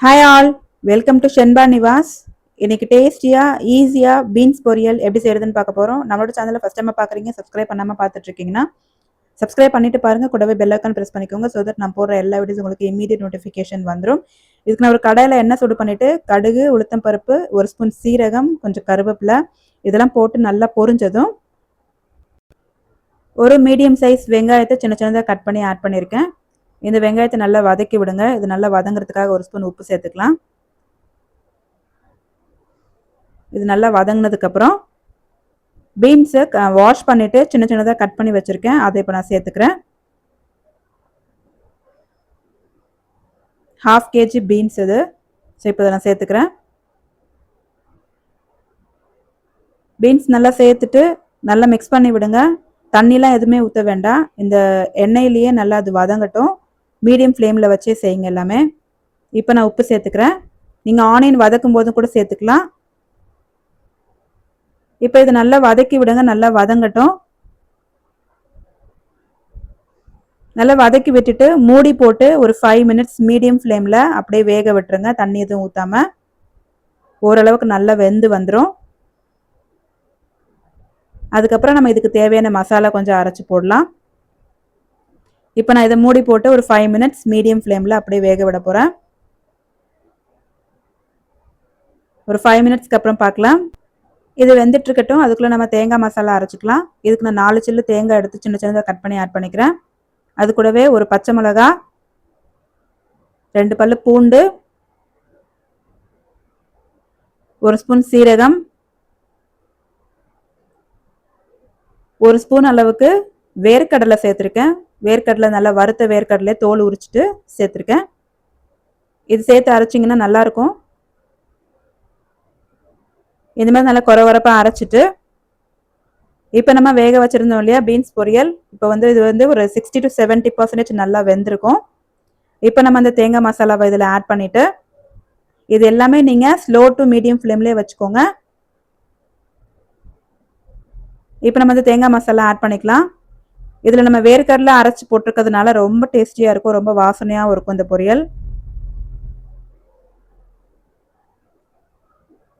Hi all welcome to Shenba Nivas இன்னைக்கு டேஸ்டியாக ஈஸியாக பீன்ஸ் பொரியல் எப்படி செய்யறதுன்னு பார்க்க போகிறோம் நம்மளோட சேனலில் ஃபஸ்ட் டைம் பார்க்குறீங்க சப்ஸ்கிரைப் பண்ணாமல் பார்த்துட்ருக்கீங்கன்னா சப்ஸ்கிரைப் பண்ணிட்டு பாருங்கள் கூடவே பெல் ஐக்கான் ப்ரெஸ் பண்ணிக்கோங்க ஸோ தட் நான் போடுற எல்லா வீடியோஸ் உங்களுக்கு இமீடியட் நோட்டிஃபிகேஷன் வந்துடும் இதுக்கு நான் ஒரு கடையில் எண்ணெய் சூடு பண்ணிவிட்டு கடுகு உளுத்தம் பருப்பு ஒரு ஸ்பூன் சீரகம் கொஞ்சம் கருவேப்பிலை இதெல்லாம் போட்டு நல்லா பொரிஞ்சதும் ஒரு மீடியம் சைஸ் வெங்காயத்தை சின்ன சின்னதாக கட் பண்ணி ஆட் பண்ணியிருக்கேன். இந்த வெங்காயத்தை நல்லா வதக்கி விடுங்க. இது நல்லா வதங்குறதுக்காக ஒரு ஸ்பூன் உப்பு சேர்த்துக்கலாம். இது நல்லா வதங்கினதுக்கப்புறம் பீன்ஸை வாஷ் பண்ணிவிட்டு சின்ன சின்னதாக கட் பண்ணி வச்சுருக்கேன். அதை இப்போ நான் சேர்த்துக்கிறேன். ஹாஃப் கேஜி பீன்ஸ் இது. ஸோ இப்போ இதை நான் சேர்த்துக்கிறேன். பீன்ஸ் நல்லா சேர்த்துட்டு நல்லா மிக்ஸ் பண்ணி விடுங்க. தண்ணிலாம் எதுவுமே ஊற்ற வேண்டாம். இந்த எண்ணெயிலேயே நல்லா அது வதங்கட்டும். மீடியம் ஃப்ளேமில் வச்சே செய்யுங்க எல்லாமே. இப்போ நான் உப்பு சேர்த்துக்கிறேன். நீங்கள் ஆனியன் வதக்கும் போதும் கூட சேர்த்துக்கலாம். இப்போ இது நல்லா வதக்கி விடுங்க. நல்லா வதங்கட்டும். நல்லா வதக்கி விட்டுட்டு மூடி போட்டு ஒரு ஃபைவ் மினிட்ஸ் மீடியம் ஃப்ளேமில் அப்படியே வேக விட்டுருங்க. தண்ணி எதுவும் ஊற்றாம ஓரளவுக்கு நல்லா வெந்து வந்துடும் அதுக்கப்புறம் நம்ம இதுக்கு தேவையான மசாலா கொஞ்சம் அரைச்சி போடலாம். இப்போ நான் இதை மூடி போட்டு ஒரு ஃபைவ் மினிட்ஸ் மீடியம் ஃப்ளேமில் அப்படியே வேக விட போகிறேன் ஒரு ஃபைவ் மினிட்ஸ்க்கு அப்புறம் பார்க்கலாம். இது வெந்துட்டுருக்கட்டும் அதுக்குள்ளே நம்ம தேங்காய் மசாலா அரைச்சிக்கலாம். இதுக்கு நான் நாலு சில்லு தேங்காய் எடுத்து சின்ன சின்னதாக கட் பண்ணி ஆட் பண்ணிக்கிறேன். அது கூடவே ஒரு பச்சை மிளகா ரெண்டு பல்லு பூண்டு ஒரு ஸ்பூன் சீரகம் ஒரு ஸ்பூன் அளவுக்கு வேர்க்கடலை சேர்த்துருக்கேன். வேர்க்கடலை நல்லா வறுத்த வேர்க்கடலை தோல் உரிச்சிட்டு சேர்த்துருக்கேன். இது சேர்த்து அரைச்சிங்கன்னா நல்லாயிருக்கும். இந்த மாதிரி நல்லா குறை குறப்பாக அரைச்சிட்டு இப்போ நம்ம வேக வச்சுருந்தோம் இல்லையா பீன்ஸ் பொரியல்? இப்போ வந்து இது வந்து ஒரு சிக்ஸ்டி டு செவன்ட்டி பர்சன்டேஜ் நல்லா வெந்திருக்கும். இப்போ நம்ம அந்த தேங்காய் மசாலாவை இதில் ஆட் பண்ணிவிட்டு இது எல்லாமே நீங்கள் ஸ்லோ டு மீடியம் ஃப்ளேம்லேயே வச்சுக்கோங்க. இப்போ நம்ம வந்து தேங்காய் மசாலா ஆட் பண்ணிக்கலாம். இதில் நம்ம வேர்க்கடலை அரைச்சி போட்டிருக்கிறதுனால ரொம்ப டேஸ்டியாக இருக்கும் ரொம்ப வாசனையாகவும் இருக்கும் இந்த பொரியல்.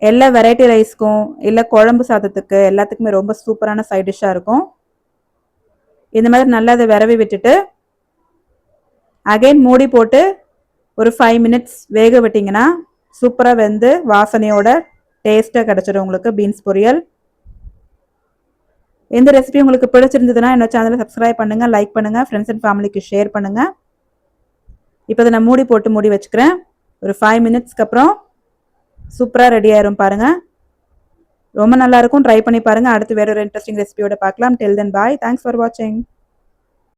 எல்லா வெரைட்டி ரைஸ்க்கும் இல்லை குழம்பு சாதத்துக்கு எல்லாத்துக்குமே ரொம்ப சூப்பரான சைட் டிஷ்ஷாக இருக்கும். இந்த மாதிரி நல்லா அதை விரவி விட்டுட்டு அகைன் மூடி போட்டு ஒரு ஃபைவ் மினிட்ஸ் வேக விட்டிங்கன்னா சூப்பராக வெந்து வாசனையோட டேஸ்ட்டாக கிடச்சிடும் உங்களுக்கு பீன்ஸ் பொரியல். இந்த ரெசிபி உங்களுக்கு பிடிச்சிருந்ததுன்னா என்னோட சேனலை சப்ஸ்கிரைப் பண்ணுங்கள் லைக் பண்ணுங்கள் ஃப்ரெண்ட்ஸ் அண்ட் ஃபேமிலிக்கு ஷேர் பண்ணுங்கள் இப்போ நான் மூடி போட்டு மூடி வச்சுக்கிறேன். ஒரு ஃபைவ் மினிட்ஸ்க்கு அப்புறம் சூப்பராக ரெடி ஆயிரும் பாருங்கள் ரொம்ப நல்லாயிருக்கும் ட்ரை பண்ணி பாருங்கள் அடுத்து வேற ஒரு இன்ட்ரெஸ்டிங் ரெசிபியோட பார்க்கலாம். Till then bye thanks for வாட்சிங்